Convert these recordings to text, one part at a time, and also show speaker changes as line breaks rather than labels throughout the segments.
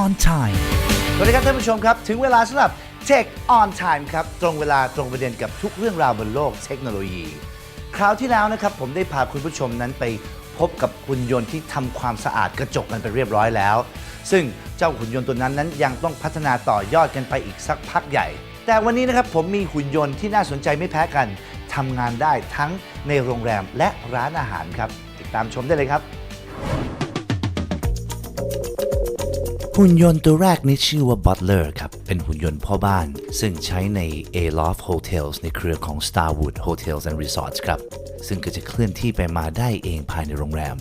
on time
สวัสดีครับท่านผู้ชมครับ ถึงเวลาสำหรับ Tech on Time ครับ ตรงเวลาตรงประเด็นกับทุกเรื่องราวบนโลกเทคโนโลยี คราวที่แล้วนะครับ ผมได้พาคุณผู้ชมนั้นไปพบกับหุ่นยนต์ที่ทำความสะอาดกระจกกันไปเรียบร้อยแล้ว ซึ่งเจ้าหุ่นยนต์ตัวนั้นนั้นยังต้องพัฒนาต่อยอดกันไปอีกสักพักใหญ่ แต่วันนี้นะครับผมมีหุ่นยนต์ที่น่าสนใจไม่แพ้กันทำงานได้ทั้งในโรงแรมและร้านอาหารครับติดตามชมได้เลยครับ หุ่นยนต์ตัวแรกนี้ชื่อว่า Butler ครับ เป็นหุ่นยนต์พ่อบ้าน ซึ่งใช้ใน Aloft Hotels ในเครือของ Starwood Hotels and Resorts ครับ ซึ่งก็จะเคลื่อนที่ไปมาได้เองภายในโรงแรม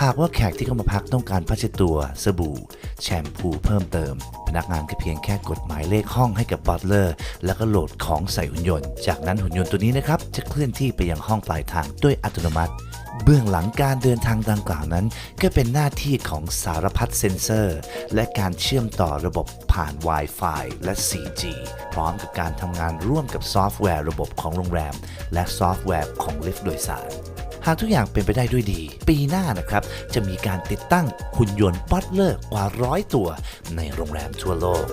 หากว่าแขกที่เข้ามาพักต้องการผ้าเช็ดตัว สบู่ แชมพูเพิ่มเติม พนักงานก็เพียงแค่กดหมายเลขห้องให้กับ Butler แล้วก็โหลดของใส่หุ่นยนต์ จากนั้นหุ่นยนต์ตัวนี้นะครับจะเคลื่อนที่ไปยังห้องปลายทางด้วยอัตโนมัติ เบื้องหลังการเดินทางดังกล่าวนั้น ก็เป็นหน้าที่ของสารพัดเซ็นเซอร์ และการเชื่อมต่อระบบผ่าน Wi-Fi และ 4G พร้อมกับการทำงานร่วมกับซอฟต์แวร์ระบบของโรงแรม และซอฟต์แวร์ของลิฟต์โดยสาร หากทุกอย่างเป็นไปได้ด้วยดี ปีหน้านะครับ จะมีการติดตั้งหุ่นยนต์บัตเลอร์กว่าร้อยตัวในโรงแรมทั่วโลก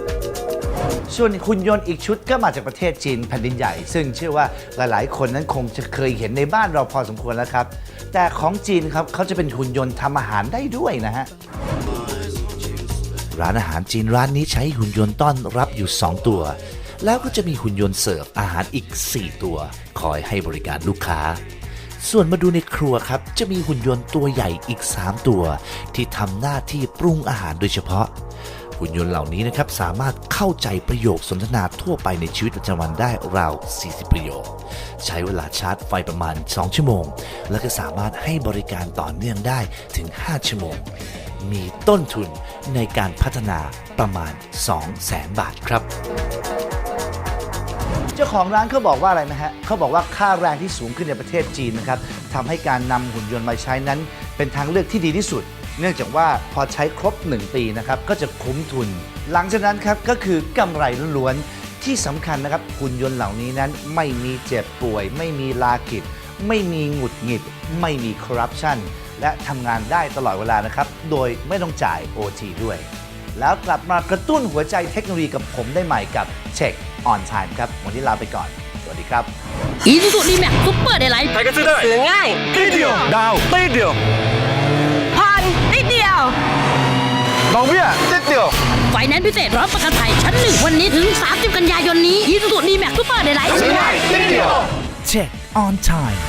ส่วนหุ่นยนต์อีกชุดก็มาจากประเทศจีนแผ่นดินใหญ่ ซึ่งเชื่อว่าหลายๆ คนนั้นคงจะเคยเห็นในบ้านเราพอสมควรแล้วครับ แต่ของจีนครับเขาจะเป็นหุ่นยนต์ทำอาหารได้ด้วยนะฮะร้านอาหารจีนร้านนี้ใช้หุ่นยนต์ต้อนรับอยู่ 2 ตัว แล้วก็จะมีหุ่นยนต์เสิร์ฟอาหารอีก 4 ตัว คอยให้บริการลูกค้า ส่วนมาดูในครัวครับ จะมีหุ่นยนต์ตัวใหญ่อีก 3 ตัว ที่ทำหน้าที่ปรุงอาหารโดยเฉพาะ หุ่นยนต์เหล่านี้นะครับสามารถเข้าใจประโยคสนทนาทั่วไปในชีวิตประจำวันได้ราว 40 ประโยค ใช้เวลาชาร์จไฟประมาณ 2 ชั่วโมง แล้วก็สามารถให้บริการต่อเนื่องได้ถึง 5 ชั่วโมง มีต้นทุนในการพัฒนาประมาณ 200,000 บาทครับเจ้าของร้านเขาบอกว่าอะไรนะฮะเขาบอกว่าค่าแรงที่สูงขึ้นในประเทศจีนนะครับทำให้การนำหุ่นยนต์มาใช้นั้น เป็นทางเลือกที่ดีที่สุด เนื่องจากว่าพอใช้ครบ 1 ปีนะครับก็จะคุ้มทุน หลังจากนั้นครับก็คือกำไรล้วนๆที่สำคัญนะครับหุ่นยนต์เหล่านี้นั้นไม่มีเจ็บป่วย ไม่มีลากิจ ไม่มีหงุดหงิด ไม่มีคอร์รัปชันและทำงานได้ตลอดเวลานะครับ โดยไม่ต้องจ่าย OT ด้วย แล้วกลับมากระตุ้นหัวใจเทคโนโลยีกับผมได้ใหม่กับ Check on Time ครับวันนี้ลาไปก่อน สวัสดีครับ
อีซูซูดีแม็กซุปเปอร์เดลไลท์
ใครก็ซื้อได้
ซื้อง่าย
ตีเดียว ดาวตีเดียว ดอกเบี้ยติดเดียว
ไฟแนนซ์พิเศษรับประกันภัยชั้นหนึ่งวันนี้ถึง 30 กันยา ยนนี้ อีซูซูดีแม็กซุปเปอร์เดลไลท์
ง่ายติดเดียว
Check on time